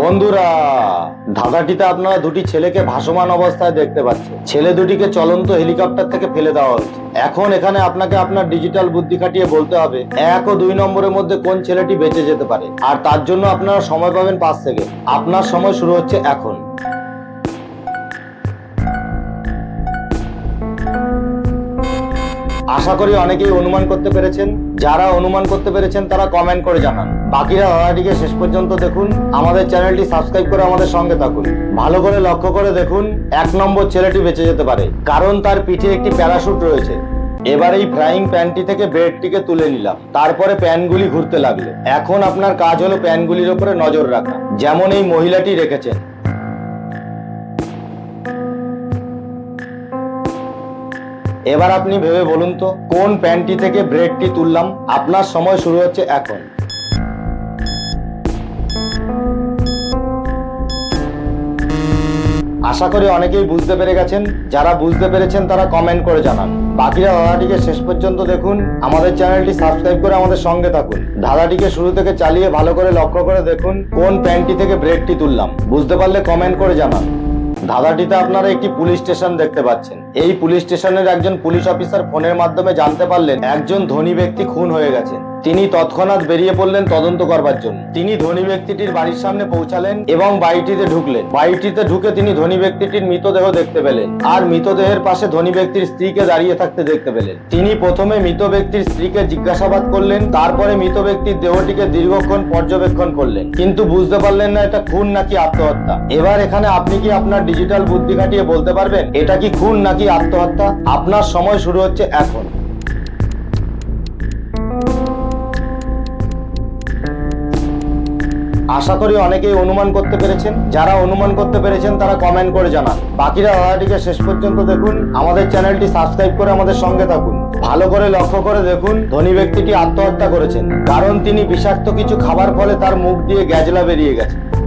বন্ধুরা, ধাঁধাটিতে আপনারা দুটি ছেলেকে ভাসমান অবস্থায় দেখতে পাচ্ছেন। ছেলে দুটিকে চলন্ত হেলিকপ্টার থেকে ফেলে দেওয়া হচ্ছে। এখন এখানে আপনাকে আপনার ডিজিটাল বুদ্ধি খাটিয়ে বলতে হবে, এক ও দুই নম্বরের মধ্যে কোন ছেলেটি বেঁচে যেতে পারে। আর তার জন্য আপনারা সময় পাবেন পাঁচ থেকে আপনার সময় শুরু হচ্ছে এখন। আশা করি অনেকেই অনুমান করতে পেরেছেন। যারা অনুমান করতে পেরেছেন, তারা কমেন্ট করে জানান। বাকিরা ধারাটিকে শেষ পর্যন্ত দেখুন। আমাদের চ্যানেলটি সাবস্ক্রাইব করে আমাদের সঙ্গে থাকুন। ভালো করে লক্ষ্য করে দেখুন, এক নম্বর ছেলেটি বেঁচে যেতে পারে। কারণ তার পিঠে একটি প্যারাশুট রয়েছে। এবার এই ফ্রাইং প্যানটি থেকে ব্রেডটিকে তুলে নিলাম। তারপরে প্যানগুলি ঘুরতে লাগল। এখন আপনার কাজ হলো প্যানগুলির উপরে নজর রাখা। যেমন এই মহিলাটি রেখেছেন। এবার আপনি ভেবে বলুন তো, কোন প্যান্টটি থেকে ব্রেডটি তুললাম? আপনার সময় শুরু হচ্ছে এখন। আশা করি অনেকেই বুঝতে পেরে গেছেন। যারা বুঝতে পেরেছেন, তারা কমেন্ট করে জানান। বাকিরা ধাঁধাটিকে শেষ পর্যন্ত দেখুন। আমাদের চ্যানেলটি সাবস্ক্রাইব করে আমাদের সঙ্গে থাকুন। ধাঁধাটিকে শুরু থেকে চালিয়ে ভালো করে লক্ষ্য করে দেখুন, কোন প্যান্টটি থেকে ব্রেডটি তুললাম। বুঝতে পারলে কমেন্ট করে জানান। ধাঁধাটিতে আপনারা একটি পুলিশ স্টেশন দেখতে পাচ্ছেন। এই পুলিশ স্টেশনের একজন পুলিশ অফিসার ফোনের মাধ্যমে জানতে পারলেন একজন ধনী ব্যক্তি খুন হয়ে গেছেন তিনি তৎক্ষণাৎ বেরিয়ে পড়লেন তদন্ত করবার জন্য। তিনি ধনী ব্যক্তিটির বাড়ির সামনে পৌঁছালেন এবং বাড়িটিতে ঢুকলেন। বাড়িটিতে ঢুকে তিনি ধনী ব্যক্তিটির মৃতদেহ দেখতে পেলেন আর মৃতদেহের পাশে ধনী ব্যক্তির স্ত্রীকে দাঁড়িয়ে থাকতে দেখতে পেলেন। তিনি প্রথমে মৃত ব্যক্তির স্ত্রীকে জিজ্ঞাসাবাদ করলেন, তারপরে মৃত ব্যক্তির দেহটিকে দীর্ঘক্ষণ পর্যবেক্ষণ করলেন। কিন্তু বুঝতে পারলেন না, এটা খুন নাকি আত্মহত্যা। এবার এখানে আপনি কি আপনার ডিজিটাল বুদ্ধি খাটিয়ে বলতে পারবেন, এটা কি খুন নাকি আত্মহত্যা? আপনার সময় শুরু হচ্ছে এখন। আশা করি অনেকেই অনুমান করতে পেরেছেন। যারা অনুমান করতে পেরেছেন, তারা কমেন্ট করে জানান। বাকিরা ধারাটিকে শেষ পর্যন্ত দেখুন। আমাদের চ্যানেলটি সাবস্ক্রাইব করে আমাদের সঙ্গে থাকুন। ভালো করে লক্ষ্য করে দেখুন, ধনী ব্যক্তিটি আত্মহত্যা করেছেন। কারণ তিনি বিষাক্ত কিছু খাবার ফলে তার মুখ দিয়ে গ্যাজলা বেরিয়ে গেছে।